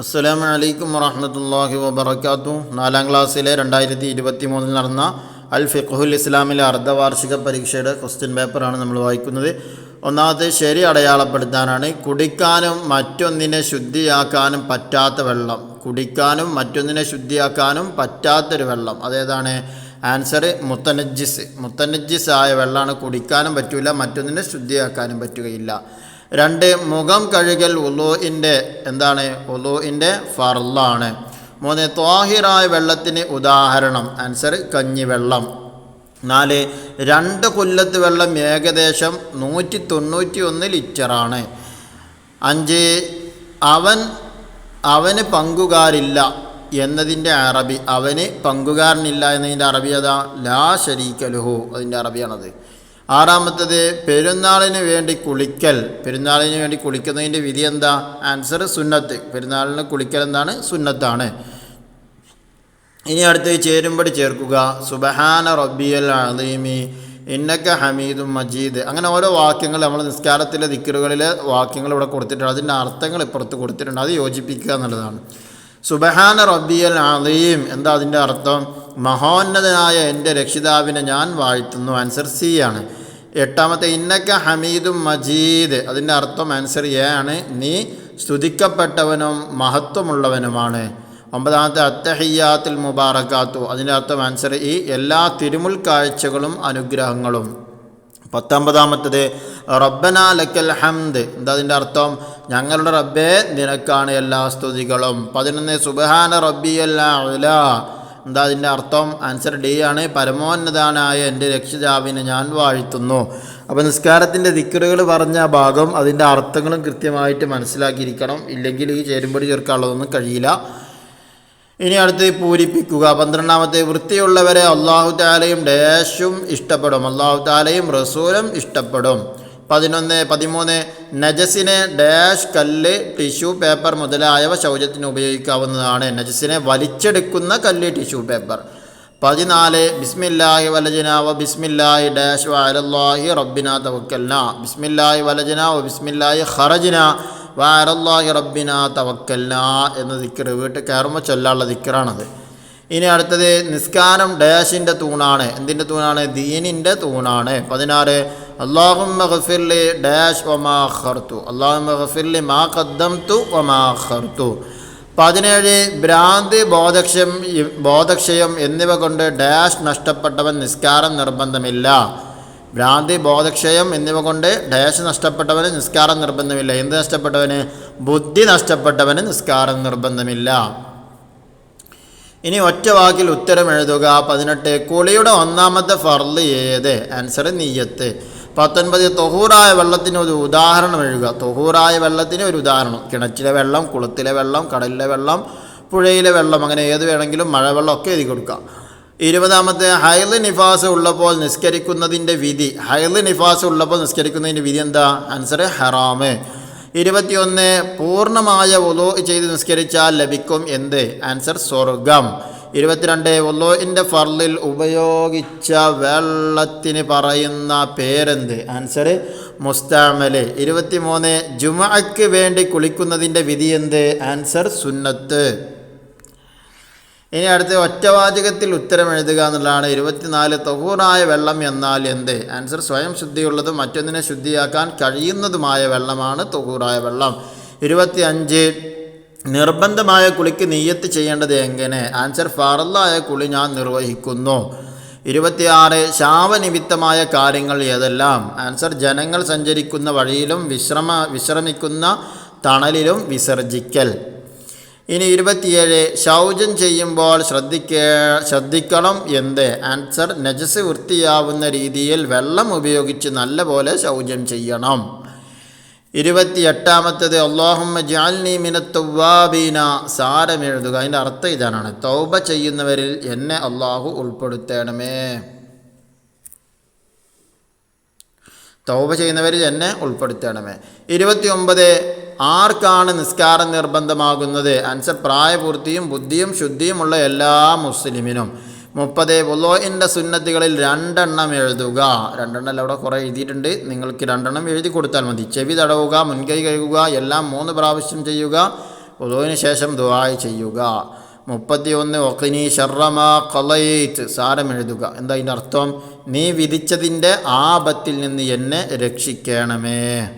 അസ്സലാമു അലൈക്കും വറഹ്മത്തുള്ളാഹി വബറകാതുഹു. നാലാം ക്ലാസ്സിലെ രണ്ടായിരത്തി ഇരുപത്തി മൂന്നിൽ നടന്ന അൽ ഫിഖുൽ ഇസ്ലാമിലെ അർദ്ധവാർഷിക പരീക്ഷയുടെ ക്വസ്റ്റ്യൻ പേപ്പറാണ് നമ്മൾ വായിക്കുന്നത്. ഒന്നാമത്തെ ശരി അടയാളപ്പെടുത്താനാണ്. കുടിക്കാനും മറ്റൊന്നിനെ ശുദ്ധിയാക്കാനും പറ്റാത്ത വെള്ളം. കുടിക്കാനും മറ്റൊന്നിനെ ശുദ്ധിയാക്കാനും പറ്റാത്തൊരു വെള്ളം. അതേതാണ്? ആൻസർ മുത്തനജ്ജിസ്. മുത്തനജ്ജിസ് ആയ വെള്ളമാണ് കുടിക്കാനും പറ്റില്ല മറ്റൊന്നിനെ ശുദ്ധിയാക്കാനും പറ്റുകയില്ല. രണ്ട് മുഖം കഴുകൽ ഉലോഇന്റെ എന്താണ്? ഉലോഇന്റെ ഫർലാണ് മൂന്ന് ത്വാഹിറായ വെള്ളത്തിന് ഉദാഹരണം. ആൻസർ കഞ്ഞിവെള്ളം നാല് രണ്ട് കൊല്ലത്ത് വെള്ളം ഏകദേശം നൂറ്റി തൊണ്ണൂറ്റി ഒന്ന് ലിറ്ററാണ്. അഞ്ച് അവൻ അവന് പങ്കുകാരില്ല എന്നതിന്റെ അറബി. അവന് പങ്കുകാരനില്ല എന്നതിന്റെ അറബി അതാ ലാ ശരീക്കലുഹു അതിന്റെ അറബിയാണത്. ആറാമത്തത് പെരുന്നാളിന് വേണ്ടി കുളിക്കൽ. പെരുന്നാളിന് വേണ്ടി കുളിക്കുന്നതിന്റെ വിധി എന്താ? ആൻസർ സുന്നത്ത്. പെരുന്നാളിന് കുളിക്കൽ എന്താണ്? സുന്നത്താണ്. ഇനി അടുത്ത് ചേരുമ്പടി ചേർക്കുക. സുബഹാന റബ്ബിയൽ അലീമി. ഇന്നക്ക ഹമീദും മജീദ്. അങ്ങനെ ഓരോ വാക്യങ്ങൾ നമ്മൾ നിസ്കാരത്തിലെ ദിക്കറുകളിലെ വാക്യങ്ങൾ ഇവിടെ കൊടുത്തിട്ടുണ്ട്. അതിന്റെ അർത്ഥങ്ങൾ ഇപ്പുറത്ത് കൊടുത്തിട്ടുണ്ട്. അത് യോജിപ്പിക്കുക എന്നുള്ളതാണ്. സുബഹാന റബ്ബിയൽ അലീം. എന്താ അതിന്റെ അർത്ഥം? മഹോന്നതനായ എന്റെ രക്ഷിതാവിനെ ഞാൻ വാഴ്ത്തുന്നു. ആൻസർ സി ആണ്. എട്ടാമത്തെ ഇന്നക്ക ഹമീദും മജീദ്. അതിന്റെ അർത്ഥം ആൻസർ എ ആണ്. നീ സ്തുതിക്കപ്പെട്ടവനും മഹത്വമുള്ളവനുമാണ്. ഒമ്പതാമത്തെ അത്തഹിയാത്തിൽ മുബാറക്കാത്തു അതിന്റെ അർത്ഥം ആൻസർ ഈ എല്ലാ തിരുമുൽ കാഴ്ചകളും അനുഗ്രഹങ്ങളും. പത്തൊമ്പതാമത്തത് റബ്ബന ലക്കൽ ഹംദ്. എന്താ അതിന്റെ അർത്ഥം? ഞങ്ങളുടെ റബ്ബേ നിനക്കാണ് എല്ലാ സ്തുതികളും. പതിനൊന്ന് സുബഹാന റബ്ബിയല്ല എന്താ അതിന്റെ അർത്ഥം? ആൻസർ ഡി ആണ്. പരമോന്നതാനായ എന്റെ രക്ഷിതാവിനെ ഞാൻ വാഴ്ത്തുന്നു. അപ്പോൾ നിസ്കാരത്തിന്റെ ദിക്കറുകൾ പറഞ്ഞ ഭാഗം അതിന്റെ അർത്ഥങ്ങളും കൃത്യമായിട്ട് മനസ്സിലാക്കിയിരിക്കണം. ഇല്ലെങ്കിൽ ഈ ചേരുമ്പടി ചേർക്കാനുള്ളതൊന്നും കഴിയില്ല. ഇനി അടുത്ത് പൂരിപ്പിക്കുക. പന്ത്രണ്ടാമത്തെ വൃത്തിയുള്ളവരെ അള്ളാഹു താലയും ഡാഷും ഇഷ്ടപ്പെടും. അള്ളാഹു താലയും റസൂലും ഇഷ്ടപ്പെടും. പതിനൊന്ന് പതിമൂന്ന് നജസിനെ ഡാഷ് കല്ല് ടിഷ്യൂ പേപ്പർ മുതലായവ ശൗചത്തിന് ഉപയോഗിക്കാവുന്നതാണ്. നജസിനെ വലിച്ചെടുക്കുന്ന കല്ല് ടിഷ്യൂ പേപ്പർ. പതിനാല് ബിസ്മില്ലാഹി വലജനാവ ബിസ്മില്ലാഹി ഡാഷ് വാരല്ലാഹി റബ്ബിന തവക്കൽന. ബിസ്മില്ലാഹി വലജന ബിസ്മില്ലാഹി ഖറജന വാരല്ലാഹി റബ്ബിന തവക്കൽന എന്ന ദിക്കർ വീട്ടിൽ കയറുമ്പോൾ ചൊല്ലാനുള്ള ദിക്കറാണത് ഇനി അടുത്തത് നിസ്കാരം ഡാഷിന്റെ തൂണാണ്. എന്തിന്റെ തൂണാണ്? ദീനിന്റെ തൂണാണ്. പതിനാറ് അള്ളാഹും ഗഫിർലി ഡാഷ് ഒമാ ഖർത്തു അള്ളാഹുമ്മ ഗഫിർലി മാ കദ്ദം തു ഒമാ ഖർത്തു പതിനേഴ് ഭ്രാന്തി ബോധക്ഷയം ബോധക്ഷയം എന്നിവ കൊണ്ട് ഡാഷ് നഷ്ടപ്പെട്ടവൻ നിസ്കാരം നിർബന്ധമില്ല. ഭ്രാന്തി ബോധക്ഷയം എന്നിവ കൊണ്ട് ഡാഷ് നഷ്ടപ്പെട്ടവന് നിസ്കാരം നിർബന്ധമില്ല. എന്ത് നഷ്ടപ്പെട്ടവന്? ബുദ്ധി നഷ്ടപ്പെട്ടവന് നിസ്കാരം നിർബന്ധമില്ല. ഇനി ഒറ്റ വാക്കിൽ ഉത്തരം എഴുതുക. പതിനെട്ട് കുളിയുടെ ഒന്നാമത്തെ ഫർൾ ഏത്? ആൻസർ നീയത്ത്. പത്തൊൻപത് തൊഹൂറായ വെള്ളത്തിന് ഒരു ഉദാഹരണം എഴുതുക. തൊഹൂറായ വെള്ളത്തിന് ഒരു ഉദാഹരണം. കിണറ്റിലെ വെള്ളം കുളത്തിലെ വെള്ളം കടലിലെ വെള്ളം പുഴയിലെ വെള്ളം അങ്ങനെ ഏത് വേണമെങ്കിലും മഴവെള്ളം ഒക്കെ എഴുതി കൊടുക്കുക. ഇരുപതാമത്തെ ഹൈൽ നിഫാസ് ഉള്ളപ്പോൾ നിസ്കരിക്കുന്നതിന്റെ വിധി. ഹൈൽ നിഫാസ് ഉള്ളപ്പോൾ നിസ്കരിക്കുന്നതിന്റെ വിധി എന്താ? ആൻസർ ഹറാമ് ഇരുപത്തിയൊന്ന് പൂർണമായ ഒലോ ചെയ്ത് നിസ്കരിച്ചാൽ ലഭിക്കും എന്ത്? ആൻസർ സ്വർഗം. ഇരുപത്തിരണ്ട് ഒലോയിന്റെ ഫർലിൽ ഉപയോഗിച്ച വെള്ളത്തിന് പറയുന്ന പേരെന്ത്? ആൻസർ മുസ്താമൽ. ഇരുപത്തിമൂന്ന് ജുമഅക്ക് വേണ്ടി കുളിക്കുന്നതിന്റെ വിധി എന്ത് ആൻസർ സുന്നത്ത്. ഇനി അടുത്ത് ഒറ്റവാചകത്തിൽ ഉത്തരം എഴുതുക എന്നുള്ളതാണ്. ഇരുപത്തിനാല് തൊഹൂറായ വെള്ളം എന്നാൽ എന്ത്? ആൻസർ സ്വയം ശുദ്ധിയുള്ളതും മറ്റൊന്നിനെ ശുദ്ധിയാക്കാൻ കഴിയുന്നതുമായ വെള്ളമാണ് തൊഹൂറായ വെള്ളം. ഇരുപത്തി നിർബന്ധമായ കുളിക്ക് നെയ്യത്ത് ചെയ്യേണ്ടത് എങ്ങനെ? ആൻസർ ഫറല്ലായ കുളി ഞാൻ നിർവഹിക്കുന്നു. ഇരുപത്തിയാറ് ശാവനിമിത്തമായ കാര്യങ്ങൾ ഏതെല്ലാം? ആൻസർ ജനങ്ങൾ സഞ്ചരിക്കുന്ന വഴിയിലും വിശ്രമ വിശ്രമിക്കുന്ന തണലിലും വിസർജിക്കൽ. ഇനി ഇരുപത്തിയേഴ് ശൗചം ചെയ്യുമ്പോൾ ശ്രദ്ധിക്ക ശ്രദ്ധിക്കണം എന്ത്? ആൻസർ നജസ് വൃത്തിയാവുന്ന രീതിയിൽ വെള്ളം ഉപയോഗിച്ച് നല്ലപോലെ ശൗചം ചെയ്യണം. ഇരുപത്തിയെട്ടാമത്തത് അള്ളാഹുമ്മ ജാൽനി മിനത്തുവാബീന സാരം അതിന്റെ അർത്ഥം ഇതാണ് തൗബ ചെയ്യുന്നവരിൽ എന്നെ അള്ളാഹു ഉൾപ്പെടുത്തണമേ. തൗബ ചെയ്യുന്നവരിൽ എന്നെ ഉൾപ്പെടുത്തണമേ. ഇരുപത്തി ഒമ്പത് ആർക്കാണ് നിസ്കാരം നിർബന്ധമാകുന്നത്? ആൻസർ പ്രായപൂർത്തിയും ബുദ്ധിയും ശുദ്ധിയുമുള്ള എല്ലാ മുസ്ലിമിനും. മുപ്പത് വുലോയിന്റെ സുന്നത്തുകളിൽ രണ്ടെണ്ണം എഴുതുക. രണ്ടെണ്ണം അവിടെ കുറേ എഴുതിയിട്ടുണ്ട്. നിങ്ങൾക്ക് രണ്ടെണ്ണം എഴുതി കൊടുത്താൽ മതി. ചെവി തടവുക മുൻകൈ കഴുകുക എല്ലാം മൂന്ന് പ്രാവശ്യം ചെയ്യുക ഉദുവിന് ശേഷം ദുബായ് ചെയ്യുക. മുപ്പത്തി ഒന്ന് ഒക്കിനി ഷർറമ കൊലയേറ്റ് സാരം എഴുതുക. എന്താ അതിന്റെ അർത്ഥം? നീ വിധിച്ചതിന്റെ ആപത്തിൽ നിന്ന് എന്നെ രക്ഷിക്കണമേ.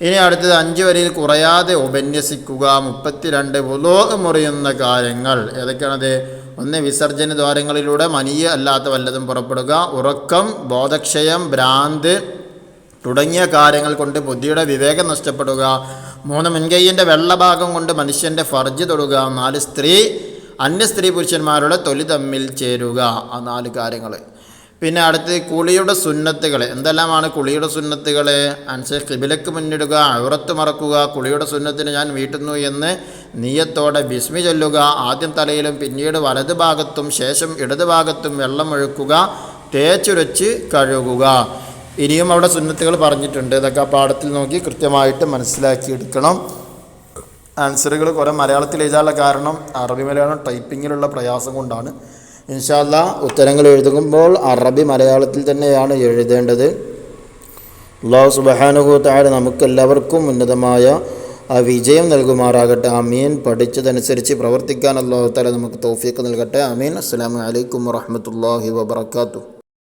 ഇനി അടുത്തത് അഞ്ച് വരിയിൽ കുറയാതെ ഉപന്യസിക്കുക. മുപ്പത്തിരണ്ട് വുലോ മുറിയുന്ന കാര്യങ്ങൾ. ഏതൊക്കെയാണത്? ഒന്ന് വിസർജന ദ്വാരങ്ങളിലൂടെ മനിയ അല്ലാത്ത വല്ലതും പുറപ്പെടുക. ഉറക്കം ബോധക്ഷയം ഭ്രാന്ത് തുടങ്ങിയ കാര്യങ്ങൾ കൊണ്ട് ബുദ്ധിയുടെ വിവേകം നഷ്ടപ്പെടുക. മൂന്ന് മുൻകൈയിന്റെ വെള്ളഭാഗം കൊണ്ട് മനുഷ്യന്റെ ഫർജ് തൊടുക. നാല് സ്ത്രീ അന്യ സ്ത്രീ പുരുഷന്മാരുടെ തൊലി തമ്മിൽ ചേരുക. ആ നാല് കാര്യങ്ങൾ. പിന്നെ അടുത്ത് കുളിയുടെ സുന്നത്തുകൾ എന്തെല്ലാമാണ് കുളിയുടെ സുന്നത്തുകൾ അനുസരിച്ച് കിബിലക്ക് മുന്നിടുക ഔറത്ത് മറക്കുക. കുളിയുടെ സുന്നത്തിന് ഞാൻ വീട്ടുന്നു എന്ന് നീയത്തോടെ ബിസ്മി ചൊല്ലുക. ആദ്യം തലയിലും പിന്നീട് വലത് ഭാഗത്തും ശേഷം ഇടത് ഭാഗത്തും വെള്ളം ഒഴുക്കുക. തേച്ചുരച്ച് കഴുകുക. ഇനിയും അവിടെ സുന്നത്തുകൾ പറഞ്ഞിട്ടുണ്ട്. ഇതൊക്കെ പാഠത്തിൽ നോക്കി കൃത്യമായിട്ട് മനസ്സിലാക്കിയെടുക്കണം. ആൻസറുകൾ കുറേ മലയാളത്തിൽ എഴുതാനുള്ള കാരണം അറബി മലയാളം ടൈപ്പിങ്ങിലുള്ള പ്രയാസം കൊണ്ടാണ്. ഇൻഷാല്ല ഉത്തരങ്ങൾ എഴുതുമ്പോൾ അറബി മലയാളത്തിൽ തന്നെയാണ് എഴുതേണ്ടത്. അള്ളാഹു സുബഹാനുഭവത്തായ നമുക്കെല്ലാവർക്കും ഉന്നതമായ ആ വിജയം നൽകുമാറാകട്ടെ. അമീൻ പഠിച്ചതനുസരിച്ച് പ്രവർത്തിക്കാൻ അള്ളാഹു താല നമുക്ക് തോഫിയൊക്കെ നൽകട്ടെ. അമീൻ അസ്സാം വലൈക്കും വാഹമത്തല്ലാഹി വാബർക്കാത്തു